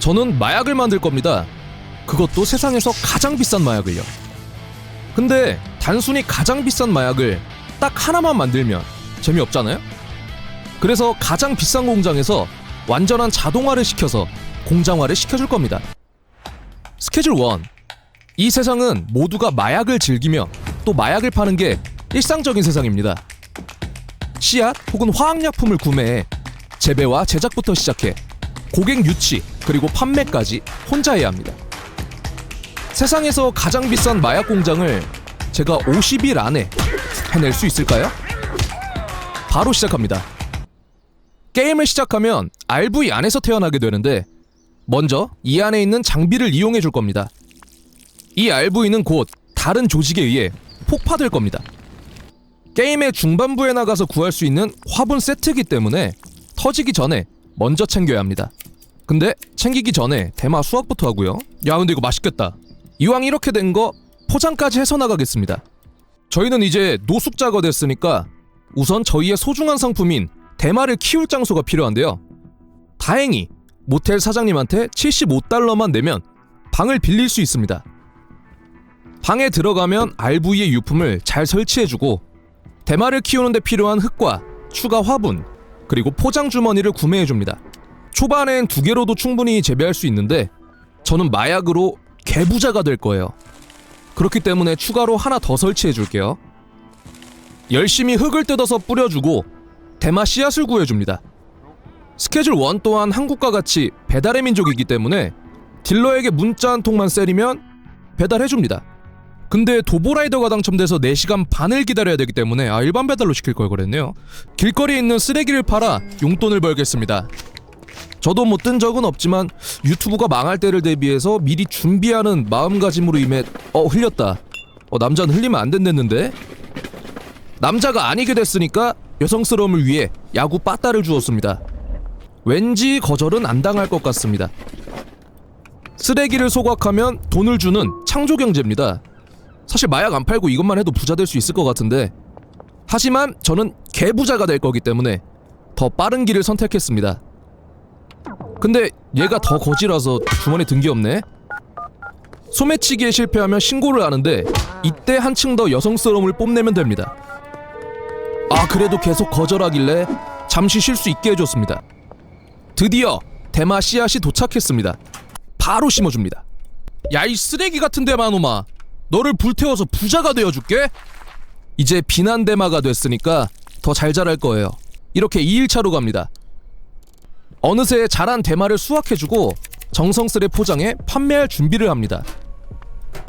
저는 마약을 만들 겁니다. 그것도 세상에서 가장 비싼 마약을요. 근데 단순히 가장 비싼 마약을 딱 하나만 만들면 재미없잖아요? 그래서 가장 비싼 공장에서 완전한 자동화를 시켜서 공장화를 시켜줄 겁니다. 스케줄 1. 이 세상은 모두가 마약을 즐기며 또 마약을 파는 게 일상적인 세상입니다. 씨앗 혹은 화학약품을 구매해 재배와 제작부터 시작해 고객 유치 그리고 판매까지 혼자 해야 합니다. 세상에서 가장 비싼 마약 공장을 제가 50일 안에 해낼 수 있을까요? 바로 시작합니다. 게임을 시작하면 RV 안에서 태어나게 되는데 먼저 이 안에 있는 장비를 이용해 줄 겁니다. 이 RV는 곧 다른 조직에 의해 폭파될 겁니다. 게임의 중반부에 나가서 구할 수 있는 화분 세트이기 때문에 터지기 전에 먼저 챙겨야 합니다. 근데 챙기기 전에 대마 수확부터 하고요. 야 근데 이거 맛있겠다. 이왕 이렇게 된 거 포장까지 해서 나가겠습니다. 저희는 이제 노숙자가 됐으니까 우선 저희의 소중한 상품인 대마를 키울 장소가 필요한데요. 다행히 모텔 사장님한테 75달러만 내면 방을 빌릴 수 있습니다. 방에 들어가면 RV의 유품을 잘 설치해주고 대마를 키우는데 필요한 흙과 추가 화분 그리고 포장 주머니를 구매해줍니다. 초반엔 두 개로도 충분히 재배할 수 있는데 저는 마약으로 개부자가 될 거예요. 그렇기 때문에 추가로 하나 더 설치해 줄게요. 열심히 흙을 뜯어서 뿌려주고 대마 씨앗을 구해줍니다. 스케줄 1 또한 한국과 같이 배달의 민족이기 때문에 딜러에게 문자 한 통만 세리면 배달해줍니다. 근데 도보라이더가 당첨돼서 4시간 반을 기다려야 되기 때문에 아 일반 배달로 시킬 걸 그랬네요. 길거리에 있는 쓰레기를 팔아 용돈을 벌겠습니다. 저도 뭐 뜬 적은 없지만 유튜브가 망할 때를 대비해서 미리 준비하는 마음가짐으로 임해 어 흘렸다. 어 남자는 흘리면 안 된댔는데 남자가 아니게 됐으니까 여성스러움을 위해 야구 빠따를 주었습니다. 왠지 거절은 안 당할 것 같습니다. 쓰레기를 소각하면 돈을 주는 창조 경제입니다. 사실 마약 안 팔고 이것만 해도 부자 될 수 있을 것 같은데 하지만 저는 개부자가 될 거기 때문에 더 빠른 길을 선택했습니다. 근데 얘가 더 거지라서 주머니 든 게 없네. 소매치기에 실패하면 신고를 하는데 이때 한층 더 여성스러움을 뽐내면 됩니다. 아 그래도 계속 거절하길래 잠시 쉴 수 있게 해줬습니다. 드디어 대마 씨앗이 도착했습니다. 바로 심어줍니다. 야 이 쓰레기 같은 대마놈아, 너를 불태워서 부자가 되어줄게. 이제 비난 대마가 됐으니까 더 잘 자랄 거예요. 이렇게 2일차로 갑니다. 어느새 자란 대마를 수확해주고 정성스레 포장해 판매할 준비를 합니다.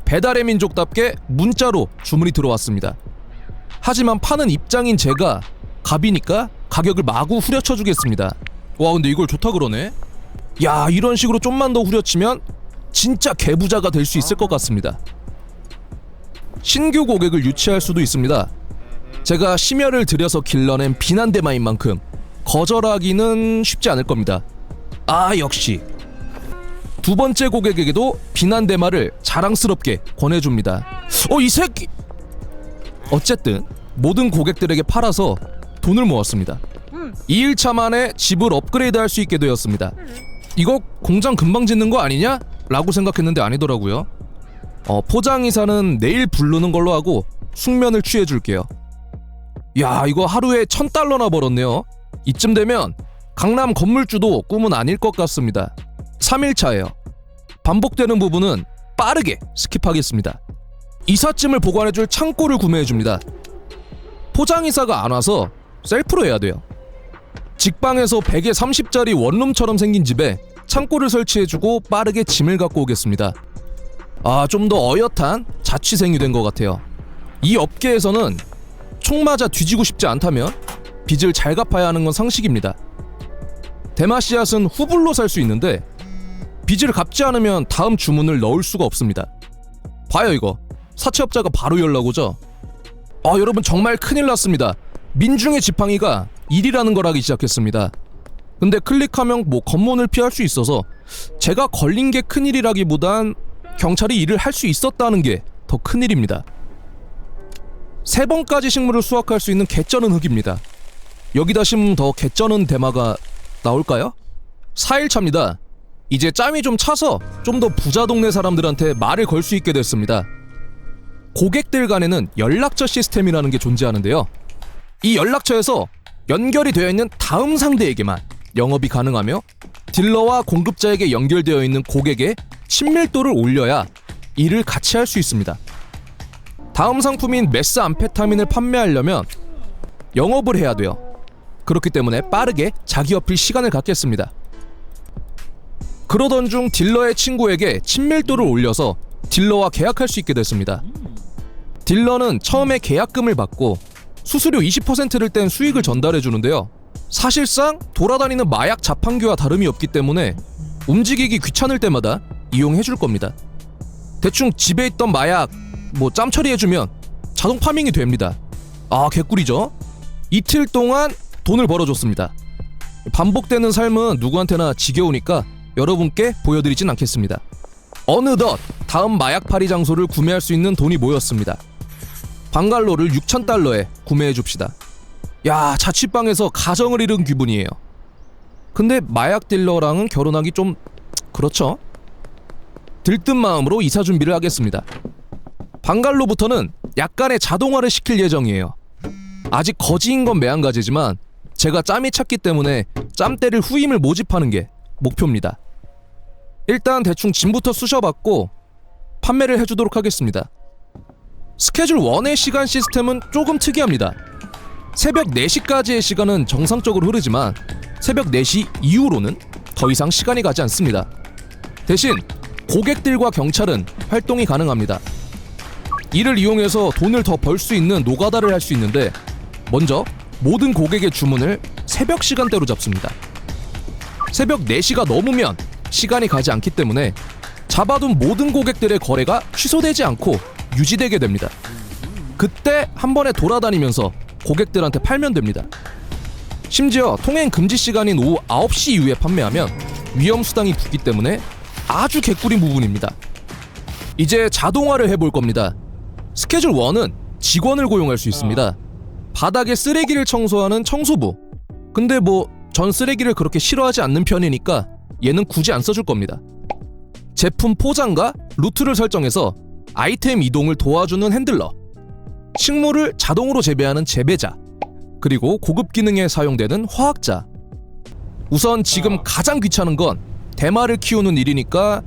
배달의 민족답게 문자로 주문이 들어왔습니다. 하지만 파는 입장인 제가 갑이니까 가격을 마구 후려쳐 주겠습니다. 와 근데 이걸 좋다 그러네. 야 이런 식으로 좀만 더 후려치면 진짜 개부자가 될 수 있을 것 같습니다. 신규 고객을 유치할 수도 있습니다. 제가 심혈을 들여서 길러낸 비난대마인 만큼 거절하기는 쉽지 않을 겁니다. 아 역시 두 번째 고객에게도 비난 대마를 자랑스럽게 권해줍니다. 어 이 새끼 어쨌든 모든 고객들에게 팔아서 돈을 모았습니다. 2일차 만에 집을 업그레이드 할 수 있게 되었습니다. 이거 공장 금방 짓는 거 아니냐? 라고 생각했는데 아니더라고요. 어, 포장이사는 내일 부르는 걸로 하고 숙면을 취해줄게요. 야, 이거 하루에 천 달러나 벌었네요. 이쯤 되면 강남 건물주도 꿈은 아닐 것 같습니다. 3일차예요. 반복되는 부분은 빠르게 스킵하겠습니다. 이삿짐을 보관해줄 창고를 구매해줍니다. 포장이사가 안 와서 셀프로 해야 돼요. 직방에서 100에 30짜리 원룸처럼 생긴 집에 창고를 설치해주고 빠르게 짐을 갖고 오겠습니다. 아, 좀 더 어엿한 자취생이 된 것 같아요. 이 업계에서는 총 맞아 뒤지고 싶지 않다면 빚을 잘 갚아야 하는 건 상식입니다. 대마씨앗은 후불로 살 수 있는데 빚을 갚지 않으면 다음 주문을 넣을 수가 없습니다. 봐요 이거 사채업자가 바로 연락 오죠. 아 여러분 정말 큰일 났습니다. 민중의 지팡이가 일이라는 걸 하기 시작했습니다. 근데 클릭하면 뭐 검문을 피할 수 있어서 제가 걸린 게 큰일이라기보단 경찰이 일을 할 수 있었다는 게 더 큰일입니다. 세 번까지 식물을 수확할 수 있는 개쩌는 흙입니다. 여기다 심으면 더 개쩌는 대마가 나올까요? 4일차입니다. 이제 짬이 좀 차서 좀 더 부자 동네 사람들한테 말을 걸 수 있게 됐습니다. 고객들 간에는 연락처 시스템이라는 게 존재하는데요. 이 연락처에서 연결이 되어 있는 다음 상대에게만 영업이 가능하며 딜러와 공급자에게 연결되어 있는 고객의 친밀도를 올려야 일을 같이 할 수 있습니다. 다음 상품인 메스 암페타민을 판매하려면 영업을 해야 돼요. 그렇기 때문에 빠르게 자기 어필 시간을 갖겠습니다. 그러던 중 딜러의 친구에게 친밀도를 올려서 딜러와 계약할 수 있게 됐습니다. 딜러는 처음에 계약금을 받고 수수료 20%를 뗀 수익을 전달해 주는데요. 사실상 돌아다니는 마약 자판기와 다름이 없기 때문에 움직이기 귀찮을 때마다 이용해 줄 겁니다. 대충 집에 있던 마약 뭐짬 처리해 주면 자동 파밍이 됩니다. 아, 개꿀이죠. 이틀 동안 돈을 벌어 줬습니다. 반복되는 삶은 누구한테나 지겨우니까 여러분께 보여드리진 않겠습니다. 어느덧 다음 마약 파리 장소를 구매할 수 있는 돈이 모였습니다. 방갈로를 6,000달러에 구매해 줍시다. 야, 자취방에서 가정을 이룬 기분이에요. 근데 마약 딜러랑은 결혼하기 좀 그렇죠? 들뜬 마음으로 이사 준비를 하겠습니다. 방갈로부터는 약간의 자동화를 시킬 예정이에요. 아직 거지인 건 매한가지지만 제가 짬이 찼기 때문에 짬때를 후임을 모집하는 게 목표입니다. 일단 대충 짐부터 쑤셔봤고 판매를 해주도록 하겠습니다. 스케줄 1의 시간 시스템은 조금 특이합니다. 새벽 4시까지의 시간은 정상적으로 흐르지만 새벽 4시 이후로는 더 이상 시간이 가지 않습니다. 대신 고객들과 경찰은 활동이 가능합니다. 이를 이용해서 돈을 더 벌 수 있는 노가다를 할 수 있는데 먼저 모든 고객의 주문을 새벽 시간대로 잡습니다. 새벽 4시가 넘으면 시간이 가지 않기 때문에 잡아둔 모든 고객들의 거래가 취소되지 않고 유지되게 됩니다. 그때 한 번에 돌아다니면서 고객들한테 팔면 됩니다. 심지어 통행 금지 시간인 오후 9시 이후에 판매하면 위험 수당이 붙기 때문에 아주 개꿀인 부분입니다. 이제 자동화를 해볼 겁니다. 스케줄 1은 직원을 고용할 수 있습니다. 바닥에 쓰레기를 청소하는 청소부. 근데 뭐 전 쓰레기를 그렇게 싫어하지 않는 편이니까 얘는 굳이 안 써줄 겁니다. 제품 포장과 루트를 설정해서 아이템 이동을 도와주는 핸들러. 식물을 자동으로 재배하는 재배자. 그리고 고급 기능에 사용되는 화학자. 우선 지금 가장 귀찮은 건 대마를 키우는 일이니까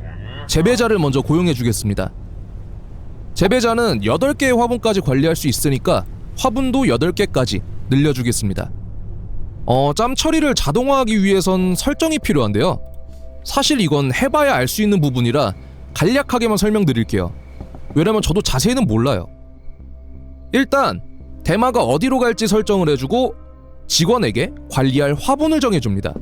재배자를 먼저 고용해 주겠습니다. 재배자는 8개의 화분까지 관리할 수 있으니까 화분도 8개까지 늘려주겠습니다. 어, 짬 처리를 자동화하기 위해선 설정이 필요한데요. 사실 이건 해봐야 알 수 있는 부분이라 간략하게만 설명드릴게요. 왜냐면 저도 자세히는 몰라요. 일단 대마가 어디로 갈지 설정을 해주고 직원에게 관리할 화분을 정해줍니다.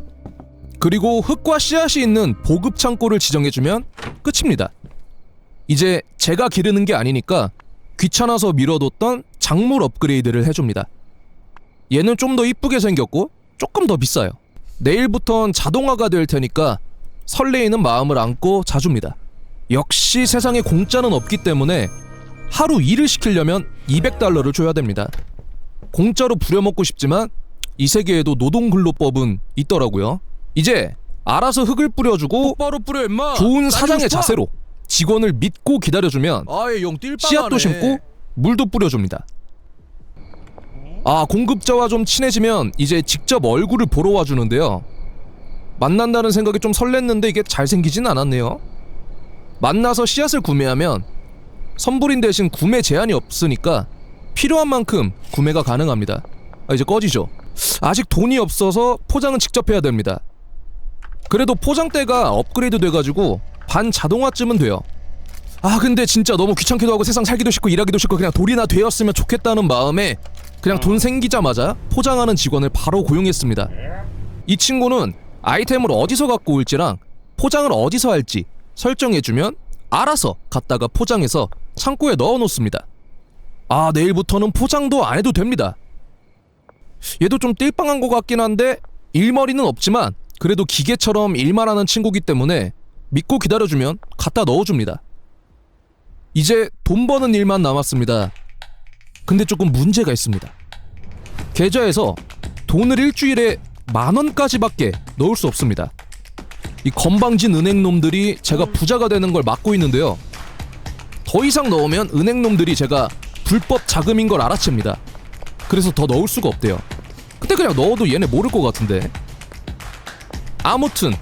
그리고 흙과 씨앗이 있는 보급 창고를 지정해주면 끝입니다. 이제 제가 기르는 게 아니니까 귀찮아서 미뤄뒀던 작물 업그레이드를 해줍니다. 얘는 좀 더 이쁘게 생겼고 조금 더 비싸요. 내일부턴 자동화가 될 테니까 설레이는 마음을 안고 자줍니다. 역시 세상에 공짜는 없기 때문에 하루 일을 시키려면 200달러를 줘야 됩니다. 공짜로 부려먹고 싶지만 이 세계에도 노동근로법은 있더라고요. 이제 알아서 흙을 뿌려주고 똑바로 뿌려 임마. 좋은 사장의? 자세로 직원을 믿고 기다려주면 아예 용 띨빵하네. 씨앗도 심고 물도 뿌려줍니다. 아 공급자와 좀 친해지면 이제 직접 얼굴을 보러 와주는데요. 만난다는 생각이 좀 설렜는데 이게 잘생기진 않았네요. 만나서 씨앗을 구매하면 선불인 대신 구매 제한이 없으니까 필요한 만큼 구매가 가능합니다. 아, 이제 꺼지죠. 아직 돈이 없어서 포장은 직접 해야 됩니다. 그래도 포장대가 업그레이드 돼가지고 반 자동화쯤은 돼요. 아 근데 진짜 너무 귀찮기도 하고 세상 살기도 싫고 일하기도 싫고 그냥 돌이나 되었으면 좋겠다는 마음에 그냥 돈 생기자마자 포장하는 직원을 바로 고용했습니다. 이 친구는 아이템을 어디서 갖고 올지랑 포장을 어디서 할지 설정해주면 알아서 갖다가 포장해서 창고에 넣어 놓습니다. 아 내일부터는 포장도 안 해도 됩니다. 얘도 좀 띨빵한 것 같긴 한데 일머리는 없지만 그래도 기계처럼 일만 하는 친구기 때문에 믿고 기다려주면 갖다 넣어줍니다. 이제 돈 버는 일만 남았습니다. 근데 조금 문제가 있습니다. 계좌에서 돈을 일주일에 만 원까지밖에 넣을 수 없습니다. 이 건방진 은행놈들이 제가 부자가 되는 걸 막고 있는데요. 더 이상 넣으면 은행놈들이 제가 불법 자금인 걸 알아챕니다. 그래서 더 넣을 수가 없대요. 근데 그냥 넣어도 얘네 모를 것 같은데. 아무튼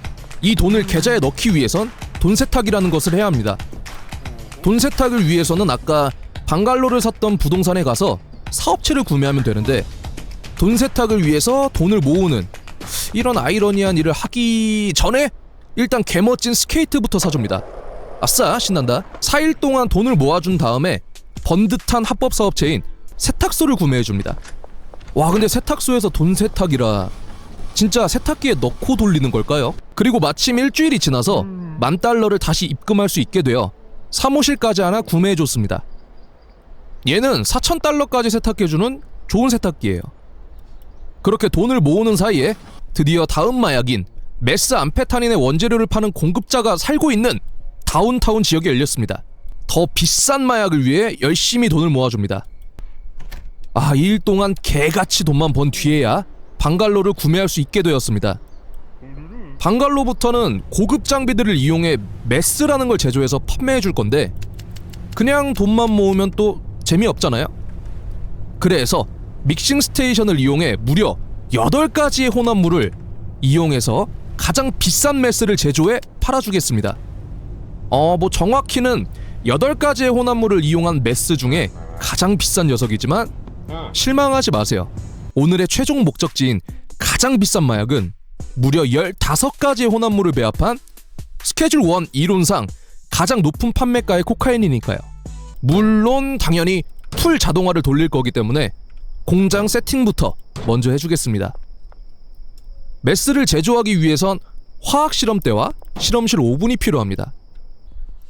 이 돈을 계좌에 넣기 위해선 돈 세탁이라는 것을 해야 합니다. 돈 세탁을 위해서는 아까 방갈로를 샀던 부동산에 가서 사업체를 구매하면 되는데 돈 세탁을 위해서 돈을 모으는 이런 아이러니한 일을 하기 전에 일단 개멋진 스케이트부터 사줍니다. 아싸 신난다. 4일 동안 돈을 모아준 다음에 번듯한 합법 사업체인 세탁소를 구매해줍니다. 와 근데 세탁소에서 돈 세탁이라 진짜 세탁기에 넣고 돌리는 걸까요? 그리고 마침 일주일이 지나서 만 달러를 다시 입금할 수 있게 되어 사무실까지 하나 구매해줬습니다. 얘는 4천 달러까지 세탁해주는 좋은 세탁기예요. 그렇게 돈을 모으는 사이에 드디어 다음 마약인 메스 암페타닌의 원재료를 파는 공급자가 살고 있는 다운타운 지역에 열렸습니다. 더 비싼 마약을 위해 열심히 돈을 모아줍니다. 아, 이 일 동안 개같이 돈만 번 뒤에야 방갈로를 구매할 수 있게 되었습니다. 방갈로부터는 고급 장비들을 이용해 메스라는 걸 제조해서 판매해 줄 건데 그냥 돈만 모으면 또 재미없잖아요. 그래서 믹싱 스테이션을 이용해 무려 8가지의 혼합물을 이용해서 가장 비싼 메스를 제조해 팔아주겠습니다. 어, 뭐 정확히는 8가지의 혼합물을 이용한 메스 중에 가장 비싼 녀석이지만 실망하지 마세요. 오늘의 최종 목적지인 가장 비싼 마약은 무려 15가지의 혼합물을 배합한 스케줄 1 이론상 가장 높은 판매가의 코카인이니까요. 물론 당연히 풀 자동화를 돌릴 거기 때문에 공장 세팅부터 먼저 해주겠습니다. 메스를 제조하기 위해선 화학 실험대와 실험실 오븐이 필요합니다.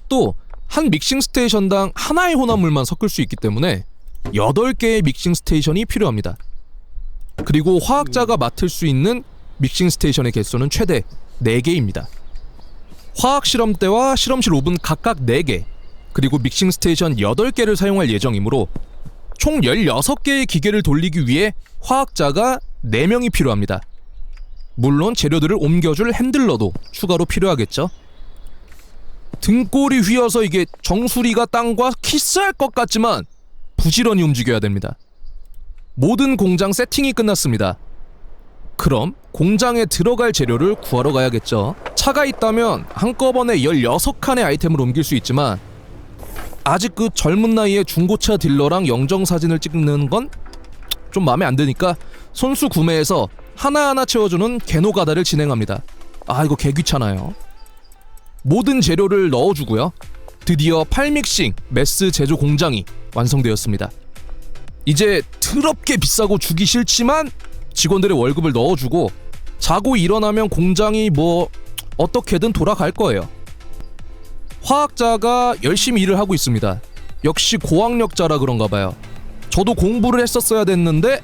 또 한 믹싱 스테이션당 하나의 혼합물만 섞을 수 있기 때문에 8개의 믹싱 스테이션이 필요합니다. 그리고 화학자가 맡을 수 있는 믹싱 스테이션의 개수는 최대 4개입니다. 화학 실험대와 실험실 오븐 각각 4개, 그리고 믹싱 스테이션 8개를 사용할 예정이므로 총 16개의 기계를 돌리기 위해 화학자가 4명이 필요합니다. 물론 재료들을 옮겨줄 핸들러도 추가로 필요하겠죠. 등골이 휘어서 이게 정수리가 땅과 키스할 것 같지만 부지런히 움직여야 됩니다. 모든 공장 세팅이 끝났습니다. 그럼 공장에 들어갈 재료를 구하러 가야겠죠. 차가 있다면 한꺼번에 16칸의 아이템을 옮길 수 있지만 아직 그 젊은 나이에 중고차 딜러랑 영정 사진을 찍는 건 좀 마음에 안 드니까 손수 구매해서 하나하나 채워주는 개노가다를 진행합니다. 아 이거 개 귀찮아요. 모든 재료를 넣어주고요. 드디어 팔믹싱 메스 제조 공장이 완성되었습니다. 이제 더럽게 비싸고 주기 싫지만 직원들의 월급을 넣어주고 자고 일어나면 공장이 뭐 어떻게든 돌아갈 거예요. 화학자가 열심히 일을 하고 있습니다. 역시 고학력자라 그런가 봐요. 저도 공부를 했었어야 됐는데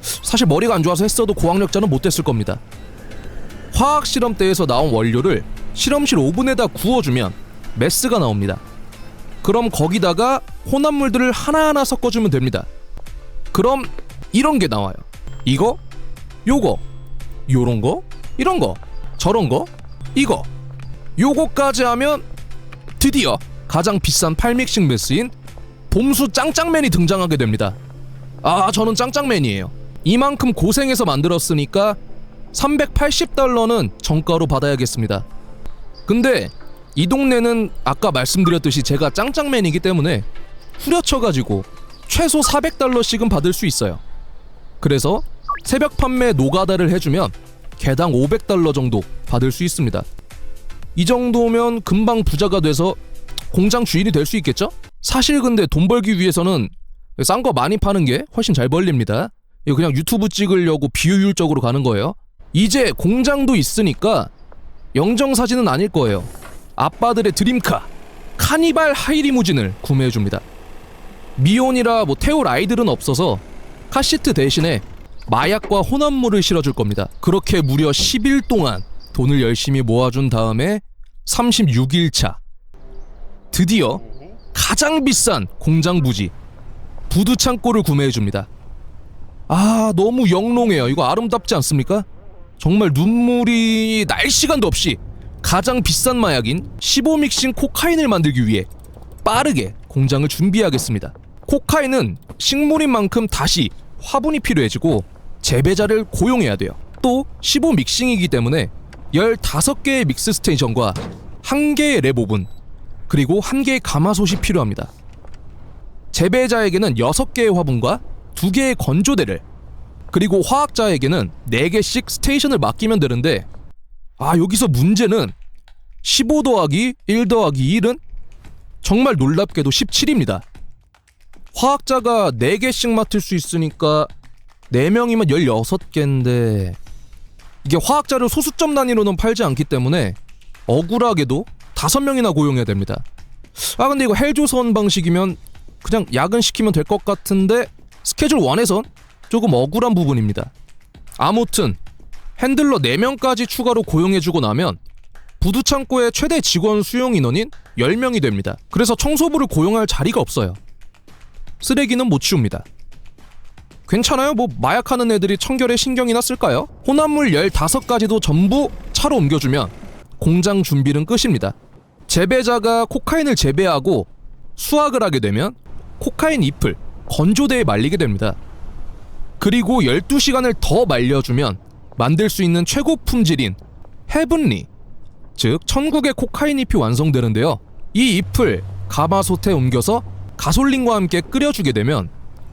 사실 머리가 안 좋아서 했어도 고학력자는 못 됐을 겁니다. 화학 실험대에서 나온 원료를 실험실 오븐에다 구워주면 메스가 나옵니다. 그럼 거기다가 혼합물들을 하나하나 섞어주면 됩니다. 그럼 이런 게 나와요. 이거, 요거, 요런 거, 이런 거, 저런 거, 이거, 요거까지 하면 드디어 가장 비싼 팔믹싱 메스인 봄수 짱짱맨이 등장하게 됩니다. 아, 저는 짱짱맨이에요. 이만큼 고생해서 만들었으니까 380달러는 정가로 받아야겠습니다. 근데 이 동네는 아까 말씀드렸듯이 제가 짱짱맨이기 때문에 후려쳐가지고 최소 400달러씩은 받을 수 있어요. 그래서 새벽 판매 노가다를 해주면 개당 500달러 정도 받을 수 있습니다. 이 정도면 금방 부자가 돼서 공장 주인이 될 수 있겠죠? 사실 근데 돈 벌기 위해서는 싼 거 많이 파는 게 훨씬 잘 벌립니다. 이거 그냥 유튜브 찍으려고 비효율적으로 가는 거예요. 이제 공장도 있으니까 영정 사진은 아닐 거예요. 아빠들의 드림카 카니발 하이리무진을 구매해 줍니다. 미혼이라 뭐 태울 아이들은 없어서 카시트 대신에 마약과 혼합물을 실어줄 겁니다. 그렇게 무려 10일 동안 돈을 열심히 모아준 다음에 36일차 드디어 가장 비싼 공장 부지 부두 창고를 구매해 줍니다. 아 너무 영롱해요. 이거 아름답지 않습니까? 정말 눈물이 날 시간도 없이 가장 비싼 마약인 15믹싱 코카인을 만들기 위해 빠르게 공장을 준비하겠습니다. 코카인은 식물인 만큼 다시 화분이 필요해지고 재배자를 고용해야 돼요. 또 15믹싱이기 때문에 15개의 믹스 스테이션과 1개의 랩 오븐 그리고 1개의 가마솥이 필요합니다. 재배자에게는 6개의 화분과 2개의 건조대를 그리고 화학자에게는 4개씩 스테이션을 맡기면 되는데 아 여기서 문제는 15 더하기 1 더하기 1은 정말 놀랍게도 17입니다. 화학자가 4개씩 맡을 수 있으니까 4명이면 16개인데 이게 화학자를 소수점 단위로는 팔지 않기 때문에 억울하게도 5명이나 고용해야 됩니다. 아 근데 이거 헬조선 방식이면 그냥 야근시키면 될 것 같은데 스케줄 1에선 조금 억울한 부분입니다. 아무튼 핸들러 4명까지 추가로 고용해주고 나면 부두창고의 최대 직원 수용 인원인 10명이 됩니다. 그래서 청소부를 고용할 자리가 없어요. 쓰레기는 못 치웁니다. 괜찮아요? 뭐 마약하는 애들이 청결에 신경이나 쓸까요? 혼합물 15가지도 전부 차로 옮겨주면 공장 준비는 끝입니다. 재배자가 코카인을 재배하고 수확을 하게 되면 코카인 잎을 건조대에 말리게 됩니다. 그리고 12시간을 더 말려주면 만들 수 있는 최고 품질인 헤븐리 즉 천국의 코카인 잎이 완성되는데요. 이 잎을 가마솥에 옮겨서 가솔린과 함께 끓여주게 되면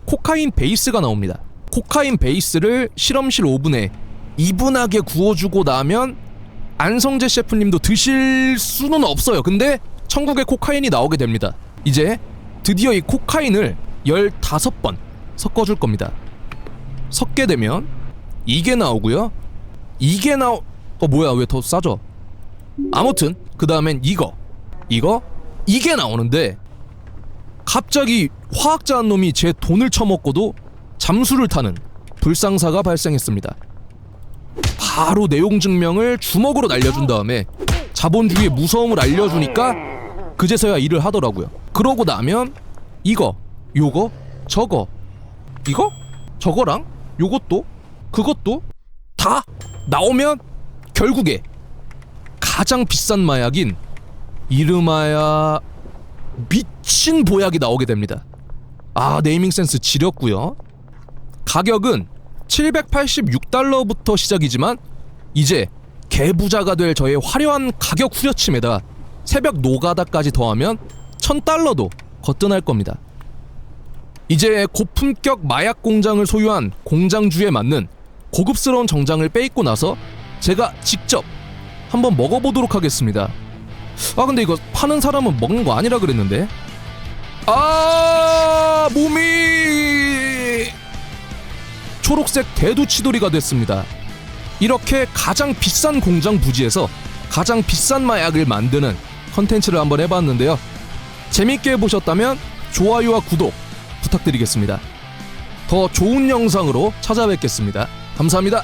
코카인 베이스가 나옵니다. 코카인 베이스를 실험실 오븐에 이분하게 구워주고 나면 안성재 셰프님도 드실 수는 없어요. 근데 천국의 코카인이 나오게 됩니다. 이제 드디어 이 코카인을 15번 섞어줄 겁니다. 섞게 되면 이게 나오고요. 이게 나오... 어 뭐야 왜 더 싸져? 아무튼 그 다음엔 이거 이거 이게 나오는데 갑자기 화학자 한 놈이 제 돈을 처먹고도 잠수를 타는 불상사가 발생했습니다. 바로 내용 증명을 주먹으로 날려준 다음에 자본주의의 무서움을 알려주니까 그제서야 일을 하더라고요. 그러고 나면 이거, 요거, 저거, 이거, 저거랑 요것도, 그것도 다 나오면 결국에 가장 비싼 마약인 이름하여 미친 보약이 나오게 됩니다. 아 네이밍 센스 지렸고요. 가격은 786달러부터 시작이지만 이제 개부자가 될 저의 화려한 가격 후려침에다 새벽 노가다까지 더하면 1000달러도 거뜬할 겁니다. 이제 고품격 마약 공장을 소유한 공장주에 맞는 고급스러운 정장을 빼입고 나서 제가 직접 한번 먹어보도록 하겠습니다. 아 근데 이거 파는 사람은 먹는 거 아니라 그랬는데 아 몸이 초록색 대두치돌이가 됐습니다. 이렇게 가장 비싼 공장 부지에서 가장 비싼 마약을 만드는 컨텐츠를 한번 해봤는데요. 재밌게 보셨다면 좋아요와 구독 부탁드리겠습니다. 더 좋은 영상으로 찾아뵙겠습니다. 감사합니다.